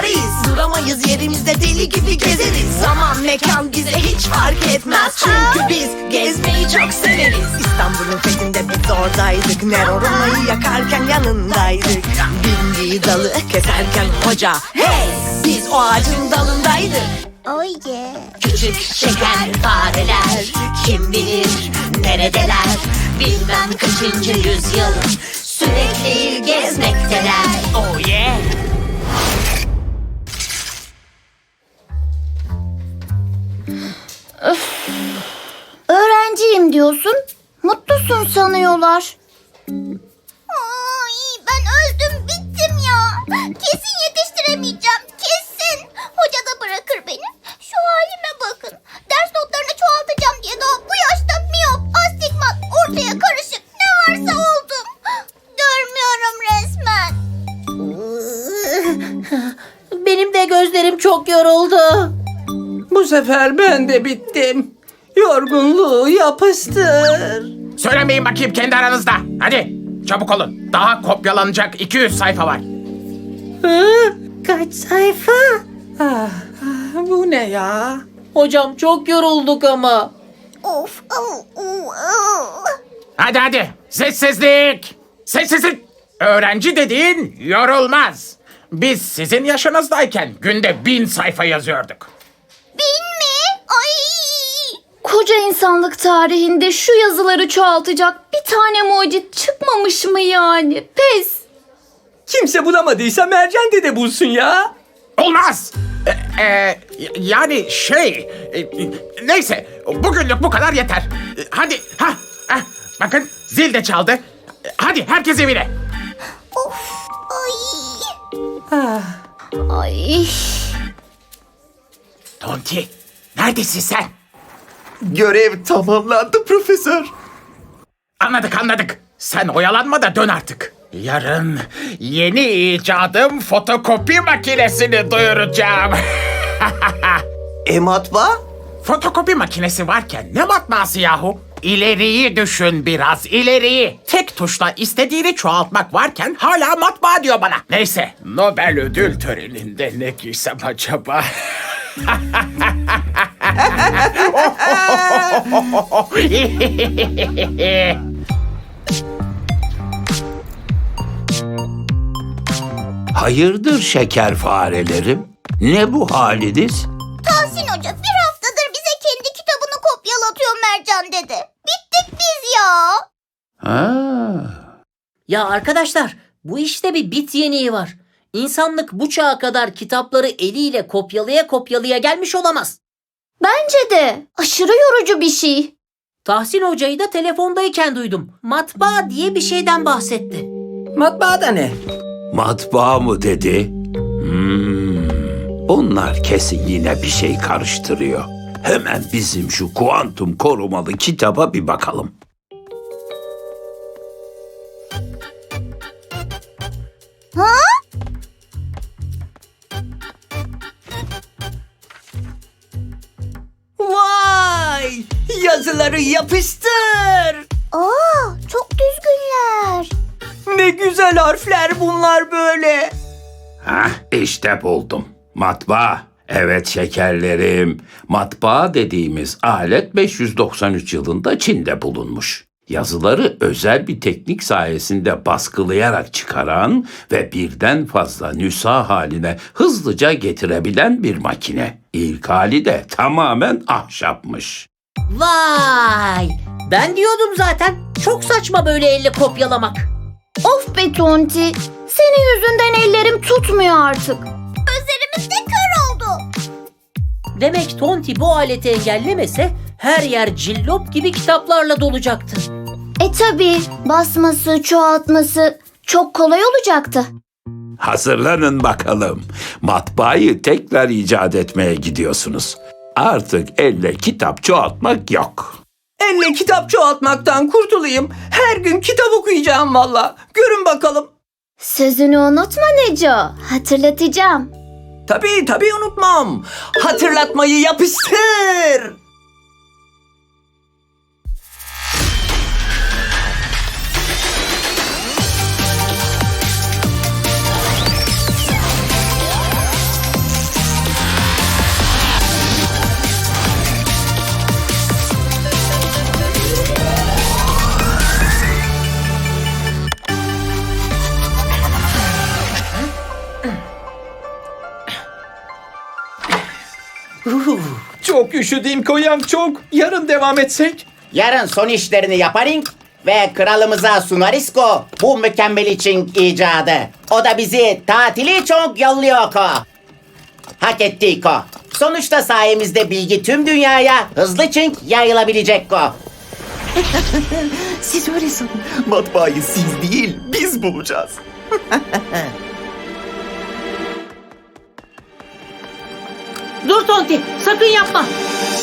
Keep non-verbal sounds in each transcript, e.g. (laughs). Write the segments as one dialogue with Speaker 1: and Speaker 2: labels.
Speaker 1: varis Duramayız yerimizde deli gibi gezeriz. Zaman mekan bize hiç fark etmez. Çünkü biz gezmeyi çok severiz. İstanbul'un fethinde biz oradaydık. Nero Roma'yı yakarken yanındaydık. Bindiği dalı keserken hoca Hey biz o ağacın dalındaydık.
Speaker 2: Oh yeah.
Speaker 1: Küçük şeker fareler Kim bilir neredeler? Bilmem kaçıncı yüzyıl Sürekli gezmekteler. Oh yeah
Speaker 2: Öğrenciyim diyorsun. Mutlusun sanıyorlar. Ay ben öldüm bittim ya. Kesin yetiştiremeyeceğim. Kesin. Hoca da bırakır beni. Şu halime bakın. Ders notlarını çoğaltacağım diye daha bu yaşta miyop, astigmat, ortaya karışık ne varsa oldum. Görmüyorum resmen.
Speaker 3: Benim de gözlerim çok yoruldu.
Speaker 4: Bu sefer ben de bittim. Yorgunluğu yapıştır.
Speaker 5: Söylemeyin bakayım kendi aranızda. Hadi çabuk olun. Daha kopyalanacak 200 sayfa var.
Speaker 4: Hı? Kaç sayfa? Ah, ah, bu ne ya?
Speaker 3: Hocam çok yorulduk ama.
Speaker 2: Of.
Speaker 5: Hadi hadi sessizlik. Sessizlik. Öğrenci dediğin yorulmaz. Biz sizin yaşınızdayken günde bin sayfa yazıyorduk.
Speaker 2: Bin mi? Ay. Koca insanlık tarihinde şu yazıları çoğaltacak bir tane mucit çıkmamış mı yani? Pes.
Speaker 4: Kimse bulamadıysa Mercan dede bulsun ya.
Speaker 5: Olmaz. E, e, yani şey... e, e, neyse bugünlük bu kadar yeter. E, hadi ha, ha bakın zil de çaldı. E, Hadi herkes evine.
Speaker 2: Ay.
Speaker 4: Ah,
Speaker 2: Ay.
Speaker 5: Tonti neredesin sen?
Speaker 6: Görev tamamlandı profesör.
Speaker 5: Anladık anladık. Sen oyalanma da dön artık. Yarın yeni icadım fotokopi makinesini duyuracağım. (laughs)
Speaker 6: E matbaa?
Speaker 5: fotokopi makinesi varken ne matbaası yahu? İleriyi düşün biraz, ileriyi. Tek tuşla istediğini çoğaltmak varken hala matbaa diyor bana. Neyse, Nobel ödül töreninde ne giysem acaba? (laughs)
Speaker 7: Hayırdır şeker farelerim? Ne bu haliniz?
Speaker 2: Tahsin Hoca bir haftadır bize kendi kitabını kopyalatıyor Mercan dede. Bittik biz ya.
Speaker 7: Ha,
Speaker 3: Ya arkadaşlar bu işte bir bit yeniği var. İnsanlık bu çağa kadar kitapları eliyle kopyalaya kopyalaya gelmiş olamaz.
Speaker 2: Bence de aşırı yorucu bir şey.
Speaker 3: Tahsin Hoca'yı da telefondayken duydum. Matbaa diye bir şeyden bahsetti.
Speaker 4: matbaada ne?
Speaker 7: matbaa mı dedi? Hmm, onlar kesin yine bir şey karıştırıyor. Hemen bizim şu kuantum korumalı kitaba bir bakalım.
Speaker 4: Yazıları yapıştır.
Speaker 2: Aa çok düzgünler.
Speaker 4: Ne güzel harfler bunlar böyle.
Speaker 7: Hah, işte buldum. Matbaa. Evet şekerlerim. Matbaa dediğimiz alet 593 yılında Çin'de bulunmuş. Yazıları özel bir teknik sayesinde baskılayarak çıkaran ve birden fazla nüsa haline hızlıca getirebilen bir makine. İlk hali de tamamen ahşapmış.
Speaker 3: Vay! Ben diyordum zaten. Çok saçma böyle elle kopyalamak.
Speaker 2: Of be Tonti. Senin yüzünden ellerim tutmuyor artık. Gözlerimiz de kör oldu.
Speaker 3: Demek Tonti bu aleti engellemese her yer cillop gibi kitaplarla dolacaktı.
Speaker 2: E tabi basması, çoğaltması çok kolay olacaktı.
Speaker 7: Hazırlanın bakalım. Matbaayı tekrar icat etmeye gidiyorsunuz. Artık elle kitap çoğaltmak yok.
Speaker 4: Elle kitap çoğaltmaktan kurtulayım. Her gün kitap okuyacağım valla. Görün bakalım.
Speaker 2: Sözünü unutma Neco. Hatırlatacağım.
Speaker 4: Tabii tabii unutmam. Hatırlatmayı yapıştır. Çok üşüdüm koyam çok. Yarın devam etsek.
Speaker 8: Yarın son işlerini yaparın ve kralımıza sunarisko bu mükemmel için icadı. O da bizi tatili çok yolluyor ko. Hak ettik ko. Sonuçta sayemizde bilgi tüm dünyaya hızlı çink yayılabilecek ko. (laughs)
Speaker 1: Siz öyle sanın.
Speaker 6: Matbaayı siz değil, biz bulacağız. (laughs)
Speaker 3: Dur Tonti sakın yapma.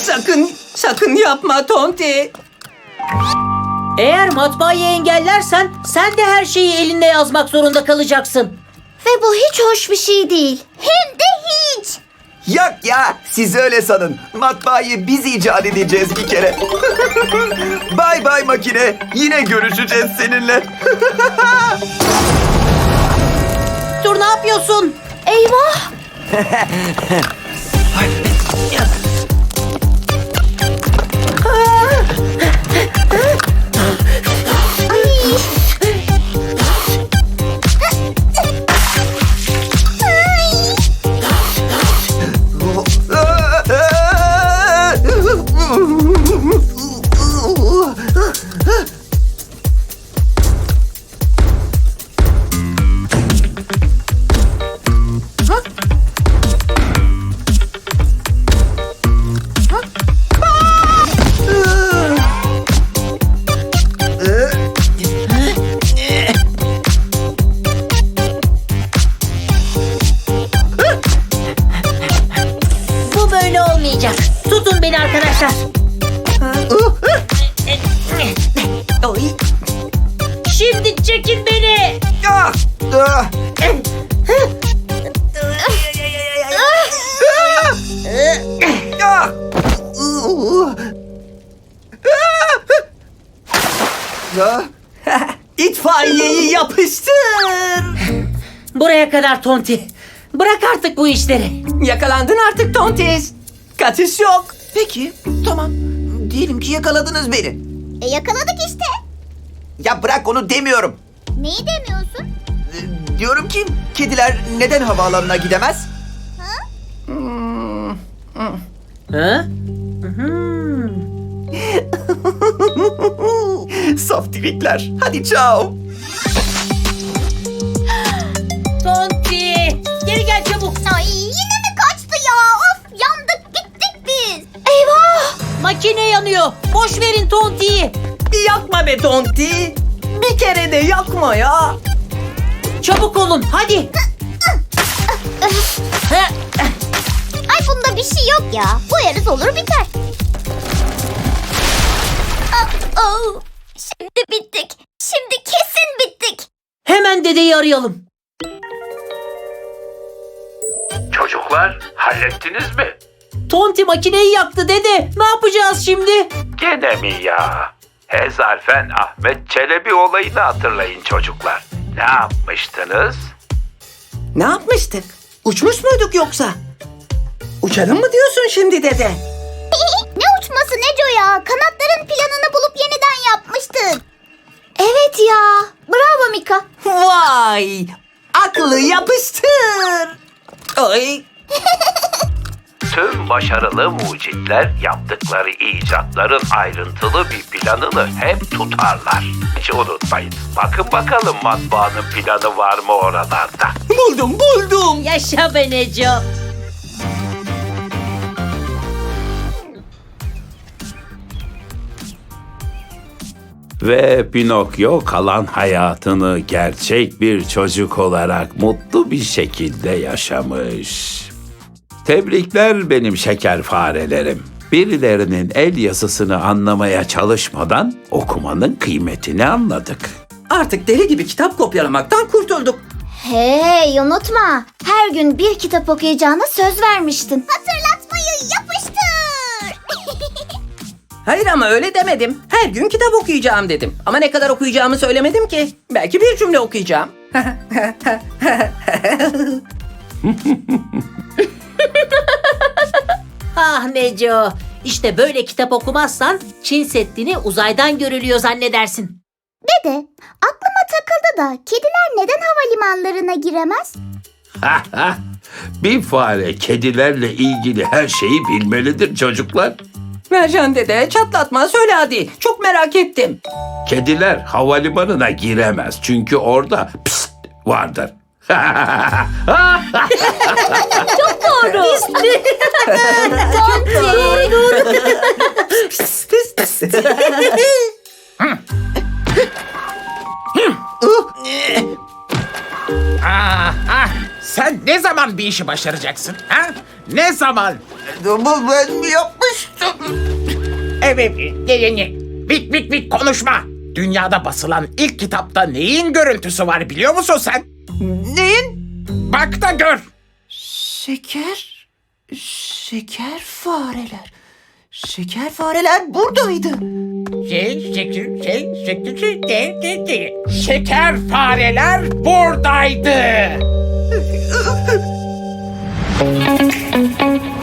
Speaker 4: Sakın, sakın yapma Tonti.
Speaker 3: Eğer matbaayı engellersen sen de her şeyi elinde yazmak zorunda kalacaksın.
Speaker 2: Ve bu hiç hoş bir şey değil. Hem de hiç.
Speaker 6: Yok ya, siz öyle sanın. Matbaayı biz icat edeceğiz bir kere. (laughs) bay bay makine. Yine görüşeceğiz seninle.
Speaker 3: Dur ne yapıyorsun?
Speaker 2: Eyvah. (laughs)
Speaker 4: İtfaiyeyi yapıştır.
Speaker 3: Buraya kadar Tonti. Bırak artık bu işleri.
Speaker 4: Yakalandın artık Tontis. Kaçış yok.
Speaker 6: Peki, tamam. Diyelim ki yakaladınız beni.
Speaker 2: E yakaladık işte.
Speaker 6: Ya bırak onu demiyorum.
Speaker 2: Neyi demiyorsun?
Speaker 6: Diyorum ki kediler neden havaalanına gidemez?
Speaker 3: Ha? (laughs)
Speaker 6: Saftirikler. Hadi ciao.
Speaker 3: Tonti. Geri gel çabuk.
Speaker 2: Ay yine mi kaçtı ya? Of yandık gittik biz. Eyvah.
Speaker 3: Makine yanıyor. Boş verin Tonti'yi.
Speaker 4: Bir yakma be Tonti. Bir kere de yakma ya.
Speaker 3: Çabuk olun hadi. Ha,
Speaker 2: Ay bunda bir şey yok ya. Boyarız olur biter. Aa, oh. Şimdi bittik. Şimdi kesin bittik.
Speaker 3: Hemen dedeyi arayalım.
Speaker 7: Çocuklar hallettiniz mi?
Speaker 3: Tonti makineyi yaktı dede. Ne yapacağız şimdi?
Speaker 7: Gene mi ya? Hezarfen Ahmet Çelebi olayını hatırlayın çocuklar. Ne yapmıştınız?
Speaker 4: Ne yapmıştık? Uçmuş muyduk yoksa? Uçalım mı diyorsun şimdi dede? (laughs)
Speaker 2: ne uçması Neco ya? Kanatların planını bulup yeniden yapmıştık. Evet ya. Bravo Mika.
Speaker 4: Vay! Aklı yapıştır. Ay, (laughs)
Speaker 7: Tüm başarılı mucitler yaptıkları icatların ayrıntılı bir planını hep tutarlar. Hiç unutmayın. Bakın bakalım matbaanın planı var mı oralarda?
Speaker 4: buldum buldum.
Speaker 3: Yaşa be Neco.
Speaker 7: Ve Pinokyo kalan hayatını gerçek bir çocuk olarak mutlu bir şekilde yaşamış. Tebrikler benim şeker farelerim. Birilerinin el yazısını anlamaya çalışmadan okumanın kıymetini anladık.
Speaker 4: Artık deli gibi kitap kopyalamaktan kurtulduk.
Speaker 2: Hey unutma. Her gün bir kitap okuyacağına söz vermiştin. Hatırlatmayı yapıştır. (laughs)
Speaker 4: Hayır ama öyle demedim. Her gün kitap okuyacağım dedim. Ama ne kadar okuyacağımı söylemedim ki. Belki bir cümle okuyacağım. (laughs) (laughs)
Speaker 3: Ah Neco. İşte böyle kitap okumazsan Çin Seddi'ni uzaydan görülüyor zannedersin.
Speaker 2: Dede aklıma takıldı da kediler neden havalimanlarına giremez? (laughs)
Speaker 7: Bir fare kedilerle ilgili her şeyi bilmelidir çocuklar.
Speaker 4: Mercan dede çatlatma söyle hadi. Çok merak ettim.
Speaker 7: Kediler havalimanına giremez çünkü orada pst vardır.
Speaker 5: Ah, ah, sen ne zaman bir işi başaracaksın? Ha? Ne zaman?
Speaker 6: Ama ben mi yapmıştım?
Speaker 5: Evet, ne, bit bit bit konuşma. Dünyada basılan ilk kitapta neyin görüntüsü var biliyor musun sen?
Speaker 6: Neyin?
Speaker 5: Bak da gör.
Speaker 6: Şeker, şeker fareler. Şeker fareler buradaydı.
Speaker 5: Şey, şeker, şey, şeker, şey, de, de, de. Şeker fareler buradaydı. (laughs)